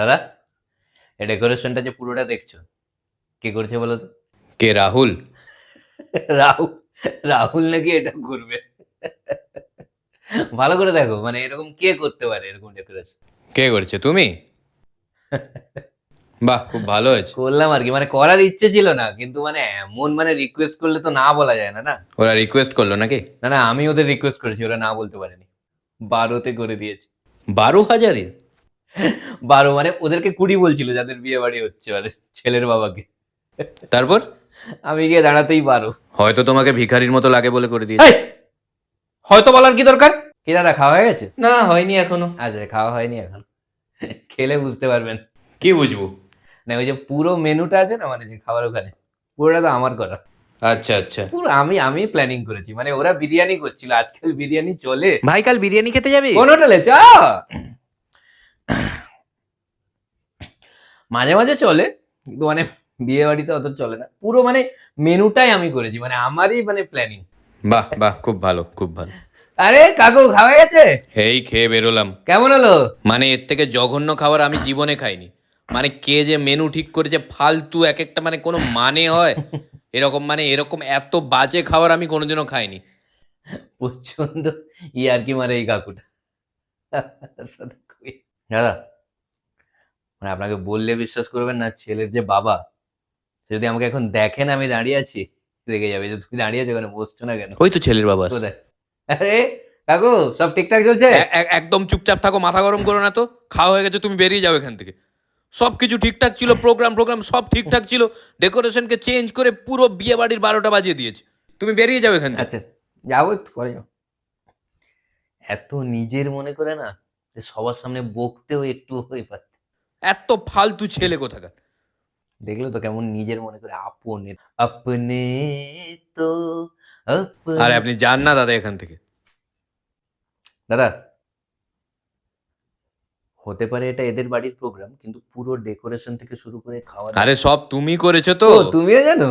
দাদা এই ডেকোরেশনটা যে পুরোটা দেখছ কে করছে বলো তো? কে রাহুল? রাহুল রাহুল নাকি এটা করবে? ভালো করে দেখো মানে এরকম কে করতে পারে এরকম ডেকোরেশন কে করেছে তুমি? বাহ খুব ভালো হয়েছে। করলাম আর কি মানে করার ইচ্ছে ছিল না কিন্তু মানে এমন মানে রিকোয়েস্ট করলে তো না বলা যায় না না? ওরা রিকোয়েস্ট করল নাকি? না না আমি ওদের রিকোয়েস্ট করেছি ওরা না বলতে পারেনি। বারোতে করে দিয়েছে। বারো হাজারে? বারো মানে ওদেরকে কুড়ি বলছিল যাদের বিয়ে বাড়ি হচ্ছে মানে ছেলের বাবাকে। তারপর? আমি গিয়ে দাঁড়াতেই বারো। হয়তো তোমাকে ভিখারির মতো লাগে বলে করে দিয়েছে। হয়তো বলার কি দরকার? কি দাদা খাওয়া হয়ে গেছে? না হয়নি এখনও। আচ্ছা খাওয়া হয়নি এখন। খেলে বুঝতে পারবেন। কি বুঝব? না ওই যে পুরো মেনুটা আছে না মানে যে খাবার ওখানে পুরোটা তো আমার করা। আচ্ছা আচ্ছা। পুরো আমি আমি প্ল্যানিং করেছি। মানে ওরা বিরিয়ানি করছিল আজকাল বিরিয়ানি চলে। ভাই কাল বিরিয়ানি খেতে যাবি? কোন হোটেলে চ! মাঝে মাঝে চলে কিন্তু মানে বিয়ে বাড়িতে অত চলে না। পুরো মানে মেনুটাই আমি করেছি মানে আমারই মানে প্ল্যানিং বাহ বাহ খুব ভালো খুব ভালো। আরে কাকু খাওয়া গেছে? এই খেয়ে বেরোলাম। কেমন হলো? মানে এর থেকে জঘন্য খাবার আমি জীবনে খাইনি। মানে কে যে মেনু ঠিক করেছে ফালতু এক একটা মানে কোনো মানে হয়। এরকম মানে এরকম এত বাজে খাবার আমি কোনোদিনও খাইনি। প্রচণ্ড ই আর কি মারে এই কাকুটা। দাদা মানে আপনাকে বললে বিশ্বাস করবেন না ছেলের যে বাবা সে যদি আমাকে এখন দেখেন আমি দাঁড়িয়ে আছি রেগে যাবে। যে তুমি দাঁড়িয়ে আছো কেন বসছো না কেন? ওই তো ছেলের বাবা আরে কাকু সব ঠিকঠাক চলছে? একদম চুপচাপ থাকো মাথা গরম করো না তো। খাওয়া হয়ে গেছে তুমি বেরিয়ে যাও এখান থেকে। সব কিছু ঠিকঠাক ছিল প্রোগ্রাম প্রোগ্রাম সব ঠিকঠাক ছিল। ডেকোরেশনকে চেঞ্জ করে পুরো বিয়ে বাড়ির বারোটা বাজিয়ে দিয়েছে। তুমি বেরিয়ে যাও এখান থেকে। আচ্ছা যাব একটু পরে যাও। এত নিজের মনে করে না সবার সামনে বকতেও একটু হয়ে পাচ্ছে এত ফালতু ছেলে কোথাকার? দেখল তো কেমন নিজের মনে করে আপনে আপনে তো আরে আপনি যান না দাদা এখান থেকে। দাদা হতে পারে এটা এদের বাড়ির প্রোগ্রাম কিন্তু পুরো ডেকোরেশন থেকে শুরু করে খাওয়া আরে সব তুমি করেছ তো। তুমিও জানো?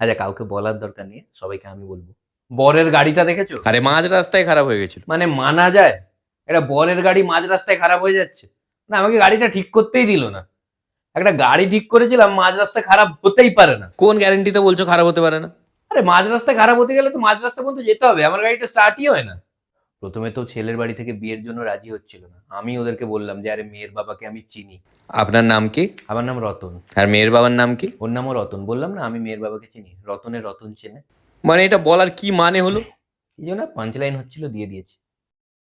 আচ্ছা কাউকে বলার দরকার নেই সবাইকে আমি বলব। বরের গাড়িটা দেখেছ? আরে মাঝ রাস্তায় খারাপ হয়ে গেছিল। মানে মানা যায়? এটা বরের গাড়ি মাঝ রাস্তায় খারাপ হয়ে যাচ্ছে? না আমাকে গাড়িটা ঠিক করতেই দিল না। একটা গাড়ি ঠিক করেছিলাম মাঝ রাস্তায় খারাপ হতেই পারে না। কোন গ্যারেন্টিতে বলছো খারাপ হতে পারে না? আরে মাঝ রাস্তায় খারাপ হতে গেলে তো মাঝ রাস্তা পর্যন্ত যেতে হবে আমার গাড়িটা স্টার্টই হয় না। প্রথমে তো ছেলের বাড়ি থেকে বিয়ের জন্য রাজি হচ্ছিল না। আমি ওদেরকে বললাম যে আরে মেয়ের বাবাকে আমি চিনি। আপনার নাম কি? আমার নাম রতন। আর মেয়ের বাবার নাম কি? ওর নামও রতন। বললাম না আমি মেয়ের বাবাকে চিনি। রতনের রতন চেনে। মানে এটা বলার কি মানে হলো? এই জন্য পাঞ্চ লাইন হচ্ছিল দিয়ে দিয়েছি।